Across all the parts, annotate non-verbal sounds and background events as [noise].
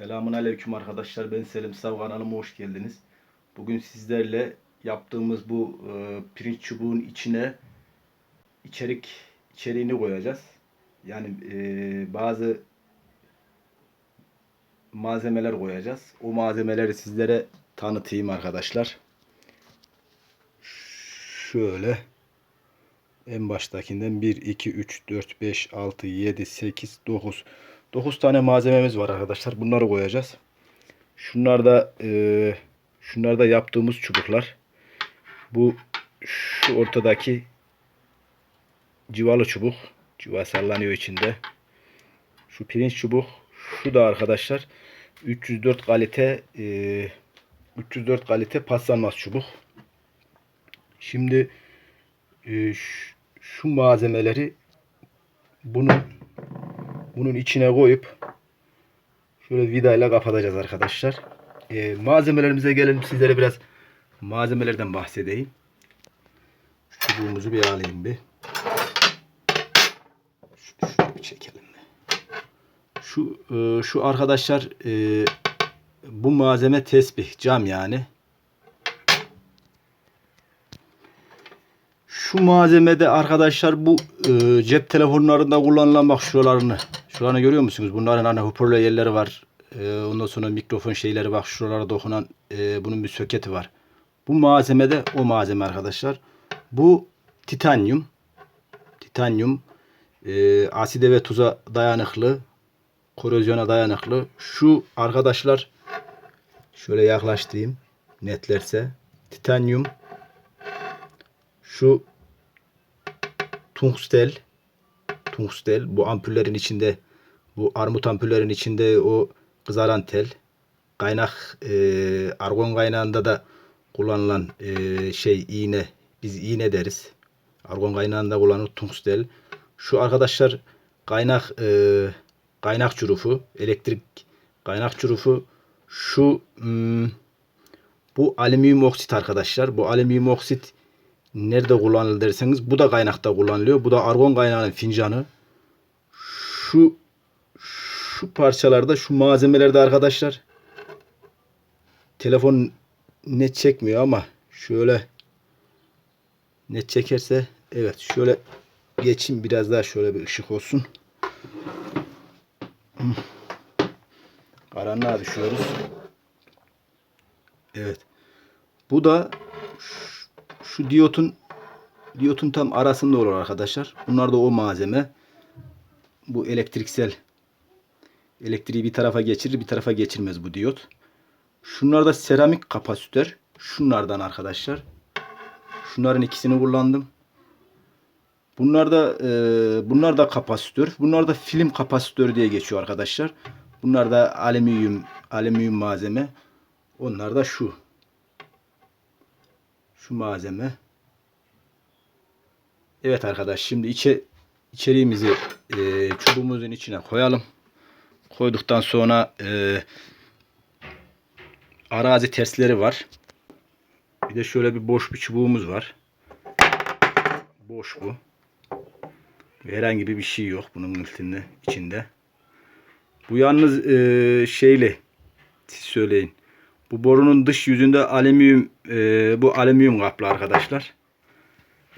Selamun Aleyküm arkadaşlar. Ben Selim Sav kanalıma hoş geldiniz. Bugün sizlerle yaptığımız bu e, pirinç çubuğun içine içerik içeriğini koyacağız. Yani e, bazı malzemeler koyacağız. O malzemeleri sizlere tanıtayım arkadaşlar. Şöyle en baştakinden 1, 2, 3, 4, 5, 6, 7, 8, 9. 9 tane malzememiz var arkadaşlar. Bunları koyacağız. Şunlar da e, şunlar da yaptığımız çubuklar. Bu şu ortadaki civalı çubuk. Civa sallanıyor içinde. Şu pirinç çubuk. Şu da arkadaşlar 304 kalite e, 304 kalite paslanmaz çubuk. Şimdi e, şu, şu malzemeleri bunun bunun içine koyup şöyle vidayla kapatacağız arkadaşlar. E, malzemelerimize gelelim. Sizlere biraz malzemelerden bahsedeyim. Çubuğumuzu bir alayım bir. Şu, şunu bir çekelim. Şu e, şu arkadaşlar e, bu malzeme tesbih cam yani. Şu malzemede arkadaşlar bu e, cep telefonlarında kullanılan bak şuralarını. Şuralarını görüyor musunuz? Bunların hani hoparlör yerleri var. E, ondan sonra mikrofon şeyleri bak şuralara dokunan e, bunun bir soketi var. Bu malzemede o malzeme arkadaşlar. Bu titanyum. Titanyum e, aside ve tuza dayanıklı. Korozyona dayanıklı. Şu arkadaşlar şöyle yaklaştırayım netlerse. Titanyum şu tungstel tungstel bu ampullerin içinde bu armut ampullerin içinde o kızaran tel kaynak e, argon kaynağında da kullanılan e, şey iğne. Biz iğne deriz. Argon kaynağında kullanılan tungstel şu arkadaşlar kaynak e, kaynak çurufu elektrik kaynak çurufu. Şu hmm, bu alüminyum oksit arkadaşlar. Bu alüminyum oksit nerede kullanılır derseniz bu da kaynakta kullanılıyor. Bu da argon kaynağının fincanı. Şu şu parçalarda şu malzemelerde arkadaşlar telefon net çekmiyor ama şöyle net çekerse evet şöyle geçeyim biraz daha şöyle bir ışık olsun. Hmm. Karanlığa düşüyoruz. Evet. Bu da şu diyotun diyotun tam arasında olur arkadaşlar. Bunlar da o malzeme. Bu elektriksel elektriği bir tarafa geçirir bir tarafa geçirmez bu diyot. Şunlar da seramik kapasitör. Şunlardan arkadaşlar. Şunların ikisini kullandım. Bunlar da e, bunlar da kapasitör. Bunlar da film kapasitörü diye geçiyor arkadaşlar. Bunlar da alüminyum alüminyum malzeme. Onlar da şu şu malzeme. Evet arkadaş şimdi içe, içeriğimizi e, çubuğumuzun içine koyalım. Koyduktan sonra e, arazi tersleri var. Bir de şöyle bir boş bir çubuğumuz var. Boş bu. Herhangi bir şey yok bunun içinde. içinde. Bu yalnız e, şeyli siz söyleyin. Bu borunun dış yüzünde alüminyum e, bu alüminyum kaplı arkadaşlar.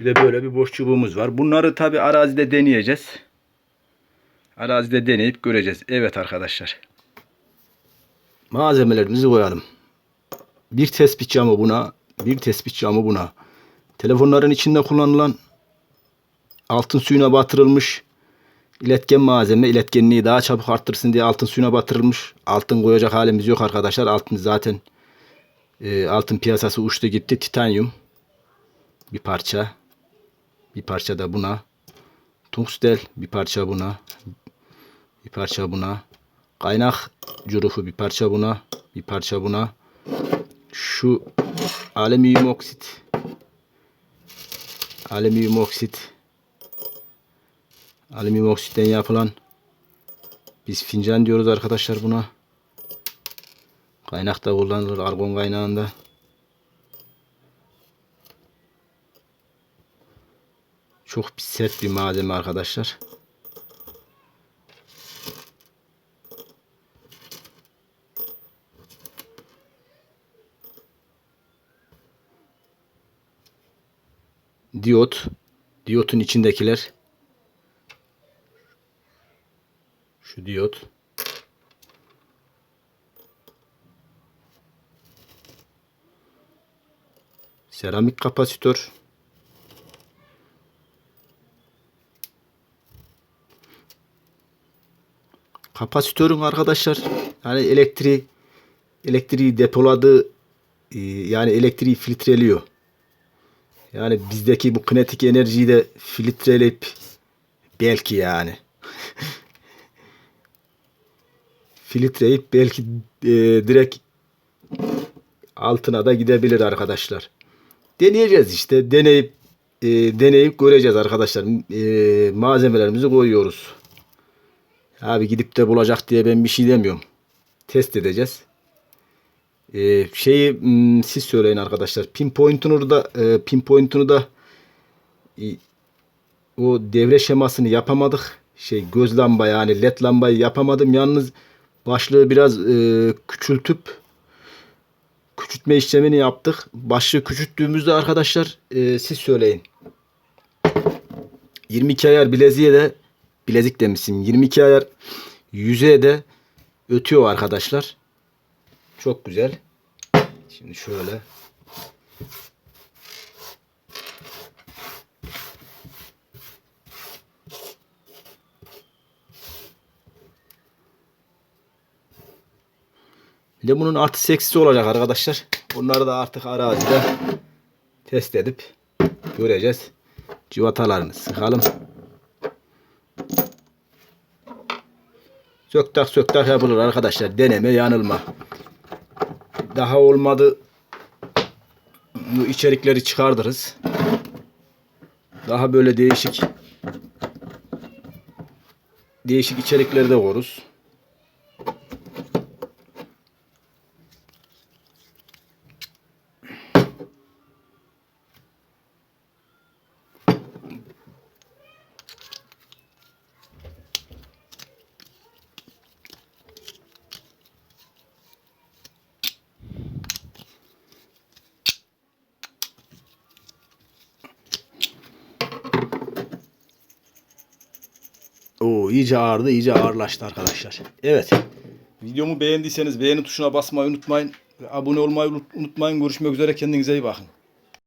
Bir de böyle bir boş çubuğumuz var. Bunları tabi arazide deneyeceğiz. Arazide deneyip göreceğiz. Evet arkadaşlar. Malzemelerimizi koyalım. Bir tespit camı buna. Bir tespit camı buna. Telefonların içinde kullanılan altın suyuna batırılmış iletken malzeme. iletkenliği daha çabuk arttırsın diye altın suyuna batırılmış. Altın koyacak halimiz yok arkadaşlar. Altın zaten e, altın piyasası uçtu gitti. Titanyum bir parça. Bir parça da buna. Tungstel bir parça buna. Bir parça buna. Kaynak curufu bir parça buna. Bir parça buna. Şu alüminyum oksit. Alüminyum oksit. Alüminyum oksitten yapılan biz fincan diyoruz arkadaşlar buna. Kaynakta kullanılır argon kaynağında. Çok sert bir malzeme arkadaşlar. Diyot. Diyotun içindekiler. Şu diyot. Seramik kapasitör. Kapasitörün arkadaşlar yani elektriği elektriği depoladığı e, yani elektriği filtreliyor. Yani bizdeki bu kinetik enerjiyi de filtreleyip belki yani [laughs] filtreyip belki e, direkt altına da gidebilir arkadaşlar. Deneyeceğiz işte. Deneyip e, deneyip göreceğiz arkadaşlar. E, malzemelerimizi koyuyoruz. Abi gidip de bulacak diye ben bir şey demiyorum. Test edeceğiz. E, şeyi hmm, siz söyleyin arkadaşlar. Pinpoint'unu da e, pinpoint'unu da e, o devre şemasını yapamadık. Şey göz lamba yani led lambayı yapamadım. Yalnız başlığı biraz e, küçültüp küçültme işlemini yaptık. Başlığı küçülttüğümüzde arkadaşlar e, siz söyleyin. 22 ayar bileziğe de bilezik demişim. 22 ayar yüzeye de ötüyor arkadaşlar. Çok güzel. Şimdi şöyle Bir de bunun artı seksisi olacak arkadaşlar. Bunları da artık arazide test edip göreceğiz. Civatalarını sıkalım. Söktak söktak yapılır arkadaşlar. Deneme yanılma. Daha olmadı bu içerikleri çıkardırız. Daha böyle değişik değişik içerikleri de. Oo iyice ağırdı, iyice ağırlaştı arkadaşlar. Evet. Videomu beğendiyseniz beğeni tuşuna basmayı unutmayın. Abone olmayı unutmayın. Görüşmek üzere. Kendinize iyi bakın.